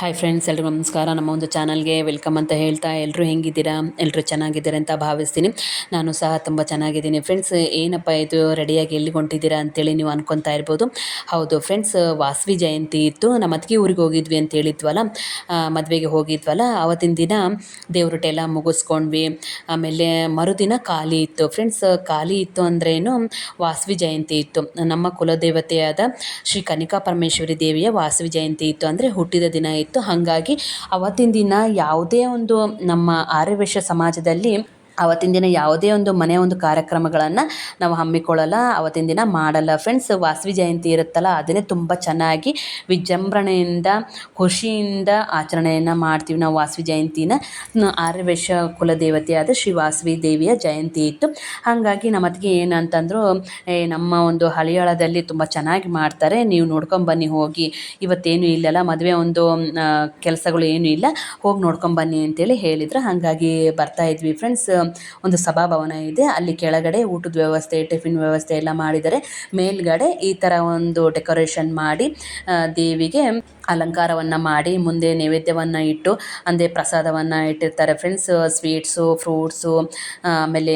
Hi friends ಎಲ್ರಿಗೂ ನಮಸ್ಕಾರ. ನಮ್ಮ ಒಂದು ಚಾನಲ್ಗೆ ವೆಲ್ಕಮ್ ಅಂತ ಹೇಳ್ತಾ ಎಲ್ಲರೂ ಹೆಂಗಿದ್ದೀರಾ? ಎಲ್ಲರೂ ಚೆನ್ನಾಗಿದ್ದೀರಾ ಅಂತ ಭಾವಿಸ್ತೀನಿ. ನಾನು ಸಹ ತುಂಬ ಚೆನ್ನಾಗಿದ್ದೀನಿ. ಫ್ರೆಂಡ್ಸ್ ಏನಪ್ಪ ಇದು? ರೆಡಿಯಾಗಿ ಎಲ್ಲಿಗೆ ಹೊಂಟಿದ್ದೀರಾ ಅಂತೇಳಿ ನೀವು ಅನ್ಕೊತಾ ಇರ್ಬೋದು. ಹೌದು ಫ್ರೆಂಡ್ಸ್ ವಾಸವಿ ಜಯಂತಿ ಇತ್ತು. ನಮ್ಮ ಅತ್ತಿಗೆ ಊರಿಗೆ ಹೋಗಿದ್ವಿ ಅಂತ ಹೇಳಿದ್ವಲ್ಲ ಮದುವೆಗೆ ಹೋಗಿದ್ವಲ್ಲ, ಅವತ್ತಿನ ದಿನ ದೇವ್ರಟೆಲ್ಲ ಮುಗಿಸ್ಕೊಂಡ್ವಿ. ಆಮೇಲೆ ಮರುದಿನ ಖಾಲಿ ಇತ್ತು. ಫ್ರೆಂಡ್ಸ್ ಖಾಲಿ ಇತ್ತು ಅಂದ್ರೇನು? ವಾಸವಿ ಜಯಂತಿ ಇತ್ತು. ನಮ್ಮ ಕುಲದೇವತೆಯಾದ ಶ್ರೀ ಕನಿಕಾ ಪರಮೇಶ್ವರಿ ದೇವಿಯ ವಾಸವಿ ಜಯಂತಿ ಇತ್ತು. ಅಂದರೆ ಹುಟ್ಟಿದ ದಿನ ಹಾಗಾಗಿ ಅವತ್ತಿನ ದಿನ ಯಾವುದೇ ಒಂದು ನಮ್ಮ ಆರ್ಯವೈಶ್ಯ ಸಮಾಜದಲ್ಲಿ ಅವತ್ತಿನ ದಿನ ಯಾವುದೇ ಒಂದು ಮನೆ ಒಂದು ಕಾರ್ಯಕ್ರಮಗಳನ್ನು ನಾವು ಹಮ್ಮಿಕೊಳ್ಳಲ್ಲ, ಅವತ್ತಿನ ದಿನ ಮಾಡಲ್ಲ. ಫ್ರೆಂಡ್ಸ್ ವಾಸವಿ ಜಯಂತಿ ಇರುತ್ತಲ್ಲ, ಅದನ್ನೇ ತುಂಬ ಚೆನ್ನಾಗಿ ವಿಜೃಂಭಣೆಯಿಂದ, ಖುಷಿಯಿಂದ ಆಚರಣೆಯನ್ನು ಮಾಡ್ತೀವಿ ನಾವು ವಾಸವಿ ಜಯಂತಿನ. ಆರ್ಯವೈಶ್ಯ ಕುಲದೇವತೆಯಾದ ಶ್ರೀ ವಾಸವಿ ದೇವಿಯ ಜಯಂತಿ ಇತ್ತು. ಹಾಗಾಗಿ ನಮ್ಮ ಅತ್ತಿಗೆ ಏನಂತಂದರು, ಏ ನಮ್ಮ ಒಂದು ಹಳಿಯಾಳದಲ್ಲಿ ತುಂಬ ಚೆನ್ನಾಗಿ ಮಾಡ್ತಾರೆ, ನೀವು ನೋಡ್ಕೊಂಬನ್ನಿ ಹೋಗಿ. ಇವತ್ತೇನು ಇಲ್ಲಲ್ಲ, ಮದುವೆ ಒಂದು ಕೆಲಸಗಳು ಏನೂ ಇಲ್ಲ, ಹೋಗಿ ನೋಡ್ಕೊಂಬನ್ನಿ ಅಂತೇಳಿ ಹೇಳಿದ್ರು. ಹಾಗಾಗಿ ಬರ್ತಾ ಇದ್ವಿ ಫ್ರೆಂಡ್ಸ್ ಒಂದು ಸಭಾಭವನ ಇದೆ. ಅಲ್ಲಿ ಕೆಳಗಡೆ ಊಟದ ವ್ಯವಸ್ಥೆ, ಟಿಫಿನ್ ವ್ಯವಸ್ಥೆ ಎಲ್ಲ ಮಾಡಿದ್ದಾರೆ. ಮೇಲ್ಗಡೆ ಈ ತರ ಒಂದು ಡೆಕೋರೇಷನ್ ಮಾಡಿ ದೇವಿಗೆ ಅಲಂಕಾರವನ್ನು ಮಾಡಿ ಮುಂದೆ ನೈವೇದ್ಯವನ್ನು ಇಟ್ಟು ಅಂದರೆ ಪ್ರಸಾದವನ್ನು ಇಟ್ಟಿರ್ತಾರೆ ಫ್ರೆಂಡ್ಸ್ ಸ್ವೀಟ್ಸು ಫ್ರೂಟ್ಸು ಆಮೇಲೆ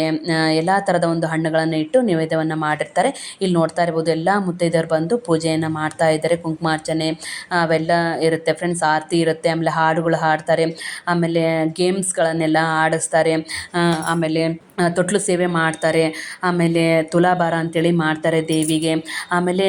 ಎಲ್ಲ ಥರದ ಒಂದು ಹಣ್ಣುಗಳನ್ನು ಇಟ್ಟು ನೈವೇದ್ಯವನ್ನು ಮಾಡಿರ್ತಾರೆ. ಇಲ್ಲಿ ನೋಡ್ತಾ ಇರ್ಬೋದು ಎಲ್ಲ ಮುತ್ತೈದೆಯರು ಬಂದು ಪೂಜೆಯನ್ನು ಮಾಡ್ತಾ ಇದ್ದಾರೆ. ಕುಂಕುಮಾರ್ಚನೆ, ಅವೆಲ್ಲ ಇರುತ್ತೆ ಫ್ರೆಂಡ್ಸ್ ಆರತಿ ಇರುತ್ತೆ, ಆಮೇಲೆ ಹಾಡುಗಳು ಹಾಡ್ತಾರೆ, ಆಮೇಲೆ ಗೇಮ್ಸ್ಗಳನ್ನೆಲ್ಲ ಆಡಿಸ್ತಾರೆ ಆಮೇಲೆ ತೊಟ್ಲು ಸೇವೆ ಮಾಡ್ತಾರೆ, ಆಮೇಲೆ ತುಲಾಭಾರ ಅಂತೇಳಿ ಮಾಡ್ತಾರೆ ದೇವಿಗೆ. ಆಮೇಲೆ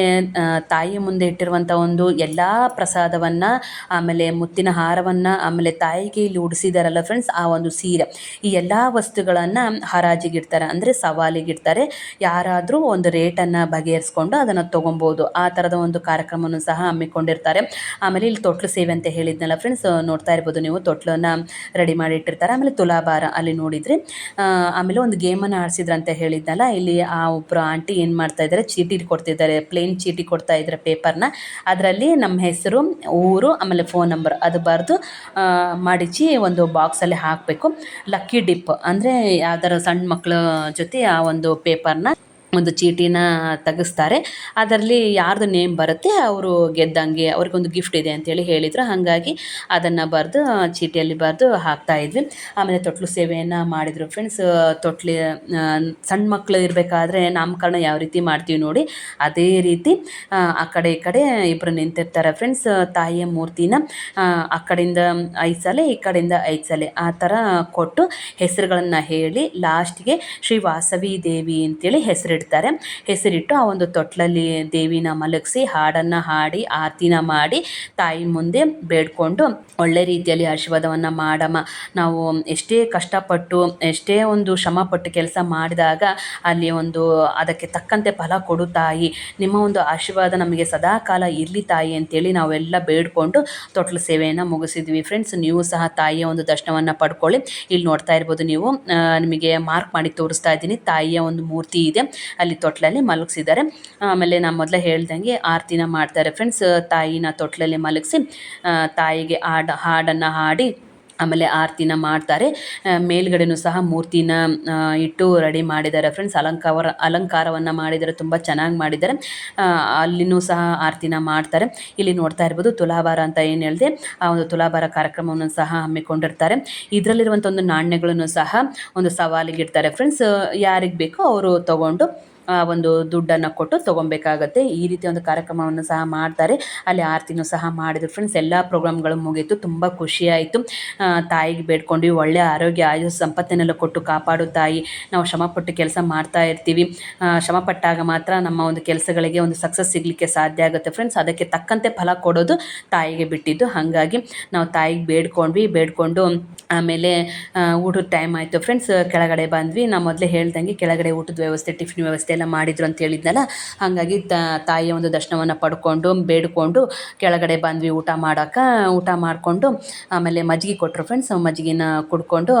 ತಾಯಿ ಮುಂದೆ ಇಟ್ಟಿರುವಂಥ ಒಂದು ಎಲ್ಲ ಪ್ರಸಾದವನ್ನು, ಆಮೇಲೆ ಮುತ್ತಿನ ಹಾರವನ್ನು, ಆಮೇಲೆ ತಾಯಿಗೆ ಇಲ್ಲಿ ಉಡಿಸಿದಾರಲ್ಲ ಫ್ರೆಂಡ್ಸ್ ಆ ಒಂದು ಸೀರೆ. ಈ ಎಲ್ಲ ವಸ್ತುಗಳನ್ನು ಹರಾಜಿಗಿಡ್ತಾರೆ ಅಂದರೆ ಸವಾಲಿಗಿಡ್ತಾರೆ ಯಾರಾದರೂ ಒಂದು ರೇಟನ್ನು ಬಗೆಹರಿಸ್ಕೊಂಡು ಅದನ್ನು ತೊಗೊಬೋದು. ಆ ಥರದ ಒಂದು ಕಾರ್ಯಕ್ರಮವನ್ನು ಸಹ ಹಮ್ಮಿಕೊಂಡಿರ್ತಾರೆ. ಆಮೇಲೆ ಇಲ್ಲಿ ತೊಟ್ಲು ಸೇವೆ ಅಂತ ಹೇಳಿದ್ನಲ್ಲ ಫ್ರೆಂಡ್ಸ್ ನೋಡ್ತಾ ಇರ್ಬೋದು ನೀವು, ತೊಟ್ಲನ್ನು ರೆಡಿ ಮಾಡಿ ಇಟ್ಟಿರ್ತಾರೆ. ಆಮೇಲೆ ತುಲಾಭಾರ ಅಲ್ಲಿ ನೋಡಿದರೆ ಆಮೇಲೆ ಒಂದು ಗೇಮನ್ನು ಅಂತ ಹೇಳಿದ್ನಲ್ಲ, ಇಲ್ಲಿ ಆ ಒಬ್ಬರು ಆಂಟಿ ಏನು ಮಾಡ್ತಾ ಇದ್ದಾರೆ ಚೀಟಿ ಕೊಡ್ತಿದ್ದಾರೆ ಪ್ಲೇನ್ ಚೀಟಿ ಕೊಡ್ತಾ ಇದ್ದಾರೆ ಪೇಪರ್ನ. ಅದರಲ್ಲಿ ನಮ್ಮ ಹೆಸರು, ಊರು, ಆಮೇಲೆ ಫೋನ್ ನಂಬರ್ ಅದು ಬರೆದು ಮಾಡಿಸಿ ಒಂದು ಬಾಕ್ಸಲ್ಲಿ ಹಾಕಬೇಕು. ಲಕ್ಕಿ ಡಿಪ್ ಅಂದರೆ ಯಾವ್ದಾರು ಸಣ್ಣ ಮಕ್ಕಳ ಜೊತೆ ಆ ಒಂದು ಪೇಪರ್ನ ಒಂದು ಚೀಟಿನ ತೆಗೆಸ್ತಾರೆ ಅದರಲ್ಲಿ ಯಾರ್ದು ನೇಮ್ ಬರುತ್ತೆ ಅವರು ಗೆದ್ದಂಗೆ ಅವ್ರಿಗೊಂದು ಗಿಫ್ಟ್ ಇದೆ ಅಂತೇಳಿ ಹೇಳಿದರು. ಹಾಗಾಗಿ ಅದನ್ನು ಬರೆದು, ಚೀಟಿಯಲ್ಲಿ ಬರೆದು ಇದ್ವಿ. ಆಮೇಲೆ ತೊಟ್ಲು ಸೇವೆಯನ್ನು ಮಾಡಿದರು. ಫ್ರೆಂಡ್ಸ್ ತೊಟ್ಲಿ ಸಣ್ಣ ಮಕ್ಕಳು ಇರಬೇಕಾದ್ರೆ ನಾಮಕರಣ ಯಾವ ರೀತಿ ಮಾಡ್ತೀವಿ ನೋಡಿ, ಅದೇ ರೀತಿ, ಆ ಕಡೆ ಈ ಕಡೆ ಇಬ್ಬರು ನಿಂತಿರ್ತಾರೆ. ಫ್ರೆಂಡ್ಸ್ ತಾಯಿಯ ಮೂರ್ತಿನ, ಆ ಕಡೆಯಿಂದ ಐದು ಸಲ, ಈ ಕಡೆಯಿಂದ ಐದು ಸಲ, ಆ ಥರ ಕೊಟ್ಟು ಹೆಸರುಗಳನ್ನು ಹೇಳಿ ಲಾಸ್ಟ್ಗೆ ಶ್ರೀ ವಾಸವಿ ದೇವಿ ಅಂತೇಳಿ ಹೆಸರಿಡ್ತಾರೆ. ಇಡ್ತಾರೆ. ಹೆಸರಿಟ್ಟು ಆ ಒಂದು ತೊಟ್ಲಲ್ಲಿ ದೇವಿನ ಮಲಗಿಸಿ, ಹಾಡನ್ನು ಹಾಡಿ, ಆರತಿನ ಮಾಡಿ ತಾಯಿ ಮುಂದೆ ಬೇಡ್ಕೊಂಡು ಒಳ್ಳೆ ರೀತಿಯಲ್ಲಿ ಆಶೀರ್ವಾದವನ್ನು ಮಾಡಮ್ಮ. ನಾವು ಎಷ್ಟೇ ಕಷ್ಟಪಟ್ಟು, ಎಷ್ಟೇ ಒಂದು ಶ್ರಮಪಟ್ಟು ಕೆಲಸ ಮಾಡಿದಾಗ ಅಲ್ಲಿ ಒಂದು ಅದಕ್ಕೆ ತಕ್ಕಂತೆ ಫಲ ಕೊಡು ತಾಯಿ. ನಿಮ್ಮ ಒಂದು ಆಶೀರ್ವಾದ ನಮಗೆ ಸದಾ ಕಾಲ ಇರಲಿ ತಾಯಿ ಅಂತೇಳಿ ನಾವೆಲ್ಲ ಬೇಡ್ಕೊಂಡು ತೊಟ್ಲು ಸೇವೆಯನ್ನು ಮುಗಿಸಿದ್ವಿ. ಫ್ರೆಂಡ್ಸ್ ನೀವು ಸಹ ತಾಯಿಯ ಒಂದು ದರ್ಶನವನ್ನು ಪಡ್ಕೊಳ್ಳಿ. ಇಲ್ಲಿ ನೋಡ್ತಾ ಇರ್ಬೋದು ನೀವು ನಿಮಗೆ ಮಾರ್ಕ್ ಮಾಡಿ ತೋರಿಸ್ತಾ ಇದ್ದೀನಿ. ತಾಯಿಯ ಒಂದು ಮೂರ್ತಿ ಇದೆ. ಅಲ್ಲಿ ತೊಟ್ಲಲ್ಲಿ ಮಲಗಿಸಿದ್ದಾರೆ. ಆಮೇಲೆ ನಾನು ಮೊದಲೇ ಹೇಳ್ದಂಗೆ ಆರತಿನ ಮಾಡ್ತಾರೆ. ಫ್ರೆಂಡ್ಸ್ ತಾಯಿನ ತೊಟ್ಲಲ್ಲಿ ಮಲಗಿಸಿ ತಾಯಿಗೆ ಹಾಡು ಹಾಡನ್ನು ಹಾಡಿ ಆಮೇಲೆ ಆರತಿನ ಮಾಡ್ತಾರೆ. ಮೇಲ್ಗಡೆನೂ ಸಹ ಮೂರ್ತಿನ ಇಟ್ಟು ರೆಡಿ ಮಾಡಿದ್ದಾರೆ ಫ್ರೆಂಡ್ಸ್ ಅಲಂಕಾರ ಅಲಂಕಾರವನ್ನು ಮಾಡಿದ್ದಾರೆ, ತುಂಬ ಚೆನ್ನಾಗಿ ಮಾಡಿದ್ದಾರೆ. ಅಲ್ಲಿನೂ ಸಹ ಆರತಿನ ಮಾಡ್ತಾರೆ. ಇಲ್ಲಿ ನೋಡ್ತಾ ಇರ್ಬೋದು ತುಲಾಭಾರ ಅಂತ ಏನು ಹೇಳಿದೆ, ಆ ಒಂದು ತುಲಾಭಾರ ಕಾರ್ಯಕ್ರಮವನ್ನು ಸಹ ಹಮ್ಮಿಕೊಂಡಿರ್ತಾರೆ. ಇದರಲ್ಲಿರುವಂಥ ಒಂದು ನಾಣ್ಯಗಳನ್ನು ಸಹ ಒಂದು ಸವಾಲಿಗೆ ಇಡ್ತಾರೆ ಫ್ರೆಂಡ್ಸ್ ಯಾರಿಗೆ ಬೇಕೋ ಅವರು ತಗೊಂಡು ಒಂದು ದುಡ್ಡನ್ನು ಕೊಟ್ಟು ತೊಗೊಬೇಕಾಗತ್ತೆ ಈ ರೀತಿ ಒಂದು ಕಾರ್ಯಕ್ರಮವನ್ನು ಸಹ ಮಾಡ್ತಾರೆ. ಅಲ್ಲಿ ಆರತಿನೂ ಸಹ ಮಾಡಿದ್ರು. ಫ್ರೆಂಡ್ಸ್ ಎಲ್ಲ ಪ್ರೋಗ್ರಾಮ್ಗಳು ಮುಗೀತು. ತುಂಬ ಖುಷಿಯಾಯಿತು ತಾಯಿಗೆ ಬೇಡ್ಕೊಂಡ್ವಿ ಒಳ್ಳೆಯ ಆರೋಗ್ಯ, ಆಯು ಸಂಪತ್ತನ್ನೆಲ್ಲ ಕೊಟ್ಟು ಕಾಪಾಡು ತಾಯಿ. ನಾವು ಶ್ರಮಪಟ್ಟು ಕೆಲಸ ಮಾಡ್ತಾ ಇರ್ತೀವಿ. ಶ್ರಮಪಟ್ಟಾಗ ಮಾತ್ರ ನಮ್ಮ ಒಂದು ಕೆಲಸಗಳಿಗೆ ಒಂದು ಸಕ್ಸಸ್ ಸಿಗಲಿಕ್ಕೆ ಸಾಧ್ಯ ಆಗುತ್ತೆ. ಫ್ರೆಂಡ್ಸ್ ಅದಕ್ಕೆ ತಕ್ಕಂತೆ ಫಲ ಕೊಡೋದು ತಾಯಿಗೆ ಬಿಟ್ಟಿದ್ದು. ಹಾಗಾಗಿ ನಾವು ತಾಯಿಗೆ ಬೇಡ್ಕೊಂಡ್ವಿ. ಬೇಡ್ಕೊಂಡು ಆಮೇಲೆ ಊಟದ ಟೈಮ್ ಆಯಿತು. ಫ್ರೆಂಡ್ಸ್ ಕೆಳಗಡೆ ಬಂದ್ವಿ. ನಾ ಮೊದಲೇ ಹೇಳ್ದಂಗೆ ಕೆಳಗಡೆ ಊಟದ ವ್ಯವಸ್ಥೆ, ಟಿಫಿನ್ ವ್ಯವಸ್ಥೆ ಎಲ್ಲ ಮಾಡಿದ್ರು ಅಂತ ಹೇಳಿದ್ನಲ್ಲ. ಹಾಗಾಗಿ ತಾಯಿಯ ಒಂದು ದರ್ಶನವನ್ನು ಪಡ್ಕೊಂಡು, ಬೇಡಿಕೊಂಡು ಕೆಳಗಡೆ ಬಂದ್ವಿ ಊಟ ಮಾಡೋಕೆ. ಊಟ ಮಾಡಿಕೊಂಡು, ಆಮೇಲೆ ಮಜ್ಜಿಗೆ ಕೊಟ್ಟರು ಫ್ರೆಂಡ್ಸ್ ಮಜ್ಜಿಗೆನ ಕುಡ್ಕೊಂಡು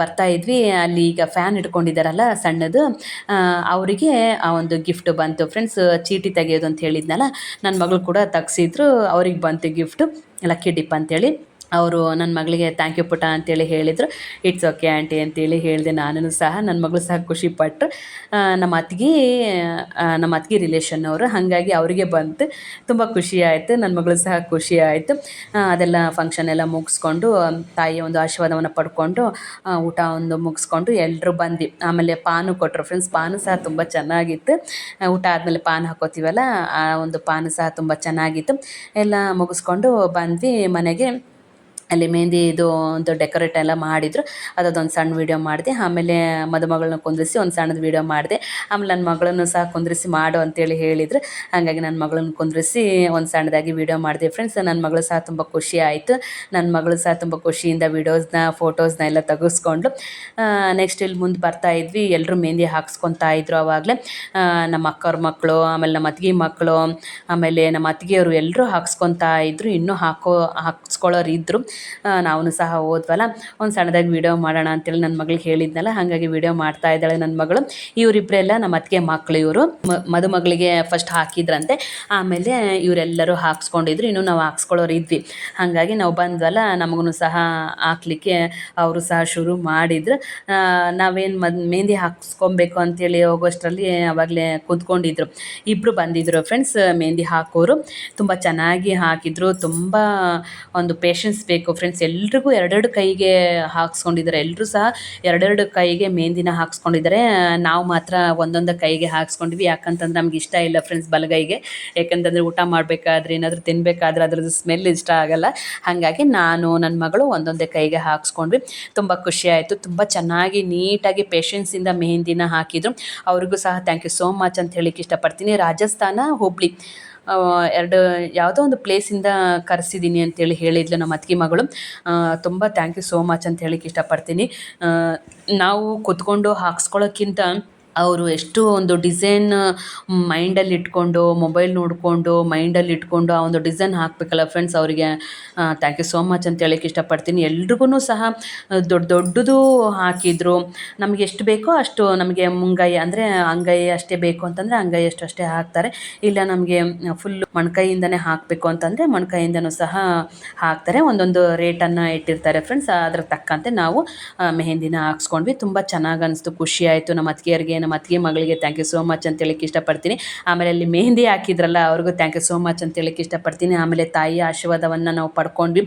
ಬರ್ತಾ ಇದ್ವಿ. ಅಲ್ಲಿ ಈಗ ಫ್ಯಾನ್ ಇಟ್ಕೊಂಡಿದ್ದಾರಲ್ಲ ಸಣ್ಣದು. ಅವರಿಗೆ ಆ ಒಂದು ಗಿಫ್ಟ್ ಬಂತು. ಫ್ರೆಂಡ್ಸ್ ಚೀಟಿ ತೆಗೆಯೋದು ಅಂತ ಹೇಳಿದ್ನಲ್ಲ. ನನ್ನ ಮಗಳು ಕೂಡ ತೆಗ್ಸಿದ್ರು. ಅವ್ರಿಗೆ ಬಂತು ಗಿಫ್ಟು ಲಕ್ಕಿ ಡಿಪ್ ಅಂತೇಳಿ. ಅವರು ನನ್ನ ಮಗಳಿಗೆ ಥ್ಯಾಂಕ್ ಯು ಪುಟ ಅಂತೇಳಿ ಹೇಳಿದರು. ಇಟ್ಸ್ ಓಕೆ ಆಂಟಿ ಅಂತೇಳಿ ಹೇಳಿದೆ ನಾನು ಸಹ. ನನ್ನ ಮಗಳು ಸಹ ಖುಷಿಪಟ್ಟರು ನಮ್ಮ ಅತ್ತಿಗೆ ನಮ್ಮ ಅತ್ತಿಗೆ ರಿಲೇಷನ್ ಅವರು. ಹಾಗಾಗಿ ಅವರಿಗೆ ಬಂತು. ತುಂಬ ಖುಷಿ ಆಯಿತು. ನನ್ನ ಮಗಳು ಸಹ ಖುಷಿ ಆಯಿತು. ಅದೆಲ್ಲ ಫಂಕ್ಷನ್ ಎಲ್ಲ ಮುಗಿಸ್ಕೊಂಡು, ತಾಯಿಯ ಒಂದು ಆಶೀರ್ವಾದವನ್ನು ಪಡ್ಕೊಂಡು ಊಟ ಒಂದು ಮುಗಿಸ್ಕೊಂಡು ಎಲ್ಲರೂ ಬಂದ್ವಿ. ಆಮೇಲೆ ಪಾನು ಕೊಟ್ಟರು ಫ್ರೆಂಡ್ಸ್ ಪಾನು ಸಹ ತುಂಬ ಚೆನ್ನಾಗಿತ್ತು. ಊಟ ಆದಮೇಲೆ ಪಾನ್ ಹಾಕೋತೀವಲ್ಲ, ಆ ಒಂದು ಪಾನು ಸಹ ತುಂಬ ಚೆನ್ನಾಗಿತ್ತು. ಎಲ್ಲ ಮುಗಿಸ್ಕೊಂಡು ಬಂದ್ವಿ ಮನೆಗೆ. ಅಲ್ಲಿ ಮೆಹಂದಿ ಇದು ಒಂದು ಡೆಕೋರೇಟ್ ಎಲ್ಲ ಮಾಡಿದರು. ಅದೊಂದು ಸಣ್ಣ ವೀಡಿಯೋ ಮಾಡಿದೆ. ಆಮೇಲೆ ಮದುಮಗಳನ್ನ ಕುಂದ್ರಿಸಿ ಒಂದು ಸಣ್ಣದು ವೀಡಿಯೋ ಮಾಡಿದೆ. ಆಮೇಲೆ ನನ್ನ ಮಗಳನ್ನು ಸಹ ಕುಂದ್ರಿಸಿ ಮಾಡು ಅಂತೇಳಿ ಹೇಳಿದ್ರು. ಹಾಗಾಗಿ ನನ್ನ ಮಗಳನ್ನ ಕುಂದ್ರಿಸಿ ಒಂದು ಸಣ್ಣದಾಗಿ ವೀಡಿಯೋ ಮಾಡಿದೆ ಫ್ರೆಂಡ್ಸ್ ನನ್ನ ಮಗಳು ಸಹ ತುಂಬ ಖುಷಿ ಆಯಿತು. ನನ್ನ ಮಗಳು ಸಹ ತುಂಬ ಖುಷಿಯಿಂದ ವೀಡಿಯೋಸ್ನ ಫೋಟೋಸ್ನ ಎಲ್ಲ ತೆಗೆಸ್ಕೊಂಡು ನೆಕ್ಸ್ಟ್ ಇಲ್ಲಿ ಮುಂದೆ ಬರ್ತಾ ಇದ್ವಿ. ಎಲ್ಲರೂ ಮೆಹಂದಿ ಹಾಕ್ಸ್ಕೊತಾ ಇದ್ರು ಆವಾಗಲೇ ನಮ್ಮ ಅಕ್ಕವ್ರ ಮಕ್ಕಳು ಆಮೇಲೆ ನಮ್ಮ ಅತ್ತಿಗೆ ಮಕ್ಕಳು ಆಮೇಲೆ ನಮ್ಮ ಅತ್ತಿಗೆಯವರು ಎಲ್ಲರೂ ಹಾಕ್ಸ್ಕೊತಾ ಇದ್ರು. ಇನ್ನೂ ಹಾಕೋ, ಹಾಕ್ಸ್ಕೊಳ್ಳೋರು ಇದ್ದರು ನಾವು ಸಹ ಹೋದ್ವಲ್ಲ? ಒಂದು ಸಣ್ಣದಾಗಿ ವೀಡಿಯೋ ಮಾಡೋಣ ಅಂತೇಳಿ ನನ್ನ ಮಗಳಿಗೆ ಹೇಳಿದ್ನಲ್ಲ, ಹಾಗಾಗಿ ವೀಡಿಯೋ ಮಾಡ್ತಾ ಇದ್ದಾಳೆ ನನ್ನ ಮಗಳು. ಇವರಿಬ್ಬರೆಲ್ಲ ನಮ್ಮ ಅತ್ತಿಗೆ ಮಕ್ಕಳು ಇವರು. ಮದುಮಗಳಿಗೆ ಫಸ್ಟ್ ಹಾಕಿದ್ರಂತೆ. ಆಮೇಲೆ ಇವರೆಲ್ಲರೂ ಹಾಕ್ಸ್ಕೊಂಡಿದ್ರು, ಇನ್ನು ನಾವು ಹಾಕ್ಸ್ಕೊಳ್ಳೋರು ಇದ್ವಿ. ಹಾಗಾಗಿ ನಾವು ಬಂದ್ವಲ್ಲ ನಮಗೂ ಸಹ ಹಾಕ್ಲಿಕ್ಕೆ ಅವರು ಸಹ ಶುರು ಮಾಡಿದ್ರು. ನಾವೇನು ಮದ್ ಮೆಹಂದಿ ಹಾಕ್ಸ್ಕೊಬೇಕು ಅಂತೇಳಿ ಹೋಗೋಷ್ಟರಲ್ಲಿ ಅವಾಗಲೇ ಕೂತ್ಕೊಂಡಿದ್ರು. ಇಬ್ಬರು ಬಂದಿದ್ದರು ಫ್ರೆಂಡ್ಸ್ ಮೆಹಂದಿ ಹಾಕೋರು. ತುಂಬ ಚೆನ್ನಾಗಿ ಹಾಕಿದ್ರು, ತುಂಬ ಒಂದು ಪೇಷನ್ಸ್ ಬೇಕು. ಫ್ರೆಂಡ್ಸ್ ಎಲ್ರಿಗೂ ಎರಡೆರಡು ಕೈಗೆ ಹಾಕ್ಸ್ಕೊಂಡಿದ್ದಾರೆ. ಎಲ್ಲರೂ ಸಹ ಎರಡೆರಡು ಕೈಗೆ ಮೆಹಂದಿನ ಹಾಕ್ಸ್ಕೊಂಡಿದ್ದಾರೆ. ನಾವು ಮಾತ್ರ ಒಂದೊಂದು ಕೈಗೆ ಹಾಕ್ಸ್ಕೊಂಡ್ವಿ ಯಾಕಂತಂದ್ರೆ ನಮ್ಗೆ ಇಷ್ಟ ಇಲ್ಲ ಫ್ರೆಂಡ್ಸ್ ಬಲಗೈಗೆ. ಯಾಕಂತಂದರೆ ಊಟ ಮಾಡಬೇಕಾದ್ರೆ, ಏನಾದರೂ ತಿನ್ನಬೇಕಾದ್ರೆ ಅದ್ರದ್ದು ಸ್ಮೆಲ್ ಇಷ್ಟ ಆಗಲ್ಲ. ಹಾಗಾಗಿ ನಾನು ನನ್ನ ಮಗಳು ಒಂದೊಂದೇ ಕೈಗೆ ಹಾಕ್ಸ್ಕೊಂಡ್ವಿ. ತುಂಬ ಖುಷಿ ಆಯಿತು. ತುಂಬ ಚೆನ್ನಾಗಿ ನೀಟಾಗಿ ಪೇಷನ್ಸಿಂದ ಮೆಹಂದಿನ ಹಾಕಿದ್ರು. ಅವ್ರಿಗೂ ಸಹ ಥ್ಯಾಂಕ್ ಯು ಸೋ ಮಚ್ ಅಂತ ಹೇಳಿಕ್ಕೆ ಇಷ್ಟಪಡ್ತೀನಿ. ರಾಜಸ್ಥಾನ, ಹುಬ್ಳಿ. ಎರಡು ಯಾವುದೋ ಒಂದು ಪ್ಲೇಸಿಂದ ಕರೆಸಿದ್ದೀನಿ ಅಂತೇಳಿ ಹೇಳಿದ್ಲು ನಮ್ಮ ಅತ್ತಿಗೆ ಮಗಳು. ತುಂಬ ಥ್ಯಾಂಕ್ ಯು ಸೋ ಮಚ್ ಅಂತ ಹೇಳಿಕ್ಕೆ ಇಷ್ಟಪಡ್ತೀನಿ. ನಾವು ಕೂತ್ಕೊಂಡು ಹಾಕ್ಸ್ಕೊಳ್ಳೋಕ್ಕಿಂತ ಅವರು ಎಷ್ಟು ಒಂದು ಡಿಸೈನ್ ಮೈಂಡಲ್ಲಿ ಇಟ್ಕೊಂಡು, ಮೊಬೈಲ್ ನೋಡಿಕೊಂಡು, ಮೈಂಡಲ್ಲಿ ಇಟ್ಕೊಂಡು ಆ ಒಂದು ಡಿಸೈನ್ ಹಾಕಬೇಕಲ್ಲ ಫ್ರೆಂಡ್ಸ್ ಅವರಿಗೆ. ಥ್ಯಾಂಕ್ ಯು ಸೋ ಮಚ್ ಅಂತ ಹೇಳಕ್ಕೆ ಇಷ್ಟಪಡ್ತೀನಿ. ಎಲ್ರಿಗೂ ಸಹ ದೊಡ್ಡ ದೊಡ್ಡದು ಹಾಕಿದ್ರು. ನಮಗೆ ಎಷ್ಟು ಬೇಕೋ ಅಷ್ಟು ನಮಗೆ ಮುಂಗೈ ಅಂದರೆ ಅಂಗೈ ಅಷ್ಟೇ ಬೇಕು ಅಂತಂದರೆ ಅಂಗೈ ಅಷ್ಟು ಅಷ್ಟೇ ಹಾಕ್ತಾರೆ. ಇಲ್ಲ ನಮಗೆ ಫುಲ್ ಮಣ್ಕೈಯಿಂದನೇ ಹಾಕಬೇಕು ಅಂತಂದರೆ ಮಣ್ಕೈಯಿಂದನೂ ಸಹ ಹಾಕ್ತಾರೆ. ಒಂದೊಂದು ರೇಟನ್ನು ಇಟ್ಟಿರ್ತಾರೆ ಫ್ರೆಂಡ್ಸ್. ಅದ್ರ ತಕ್ಕಂತೆ ನಾವು ಮೆಹೆಂದಿನ ಹಾಕ್ಸ್ಕೊಂಡ್ವಿ. ತುಂಬ ಚೆನ್ನಾಗಿ ಅನಿಸ್ತು. ಖುಷಿ ನಮ್ಮ ಅತ್ತಿಗೆಯರಿಗೆ ನಮ್ಮ ಅತ್ತಿಗೆ ಮಗಳಿಗೆ ಥ್ಯಾಂಕ್ ಯು ಸೋ ಮಚ್ ಅಂತ ಹೇಳಕ್ಕೆ ಇಷ್ಟಪಡ್ತೀನಿ. ಆಮೇಲೆ ಅಲ್ಲಿ ಮೆಹಂದಿ ಹಾಕಿದ್ರಲ್ಲ, ಅವ್ರಿಗೂ ಥ್ಯಾಂಕ್ ಯು ಸೋ ಮಚ್ ಅಂತ ಹೇಳಕ್ಕೆ ಇಷ್ಟಪಡ್ತೀನಿ. ಆಮೇಲೆ ತಾಯಿಯ ಆಶೀರ್ವಾದವನ್ನು ನಾವು ಪಡ್ಕೊಂಡ್ವಿ.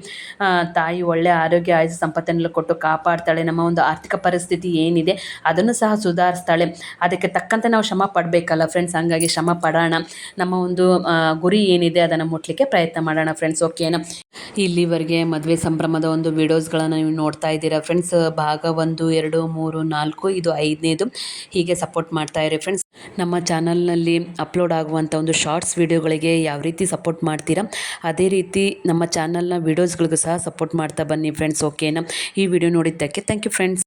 ತಾಯಿ ಒಳ್ಳೆ ಆರೋಗ್ಯ, ಆಯುಷ ಸಂಪತ್ತನ್ನೆಲ್ಲ ಕೊಟ್ಟು ಕಾಪಾಡ್ತಾಳೆ. ನಮ್ಮ ಒಂದು ಆರ್ಥಿಕ ಪರಿಸ್ಥಿತಿ ಏನಿದೆ, ಅದನ್ನು ಸಹ ಸುಧಾರಿಸ್ತಾಳೆ. ಅದಕ್ಕೆ ತಕ್ಕಂತೆ ನಾವು ಶ್ರಮ ಪಡಬೇಕಲ್ಲ ಫ್ರೆಂಡ್ಸ್ ಹಂಗಾಗಿ ಶ್ರಮ ಪಡೋಣ. ನಮ್ಮ ಒಂದು ಗುರಿ ಏನಿದೆ ಅದನ್ನು ಮುಟ್ಲಿಕ್ಕೆ ಪ್ರಯತ್ನ ಮಾಡೋಣ ಫ್ರೆಂಡ್ಸ್ ಓಕೆನಾ ಇಲ್ಲಿವರೆಗೆ ಮದುವೆ ಸಂಭ್ರಮದ ಒಂದು ವಿಡಿಯೋಸ್ಗಳನ್ನು ನೀವು ನೋಡ್ತಾ ಇದ್ದೀರಾ ಫ್ರೆಂಡ್ಸ್ ಭಾಗ ಒಂದು, ಎರಡು, ಮೂರು, ನಾಲ್ಕು, ಇದು ಐದನೇದು. ಹೀಗೆ ಸಪೋರ್ಟ್ ಮಾಡ್ತಾ ಇರಿ ಫ್ರೆಂಡ್ಸ್ ನಮ್ಮ ಚಾನಲ್ನಲ್ಲಿ ಅಪ್ಲೋಡ್ ಆಗುವಂಥ ಒಂದು ಶಾರ್ಟ್ಸ್ ವೀಡಿಯೋಗಳಿಗೆ ಯಾವ ರೀತಿ ಸಪೋರ್ಟ್ ಮಾಡ್ತೀರಾ? ಅದೇ ರೀತಿ ನಮ್ಮ ಚಾನಲ್ನ ವೀಡಿಯೋಸ್ಗಳಿಗೂ ಸಹ ಸಪೋರ್ಟ್ ಮಾಡ್ತಾ ಬನ್ನಿ ಫ್ರೆಂಡ್ಸ್ ಓಕೆನಾ ಈ ವಿಡಿಯೋ ನೋಡಿದ್ದಕ್ಕೆ ಥ್ಯಾಂಕ್ ಯು ಫ್ರೆಂಡ್ಸ್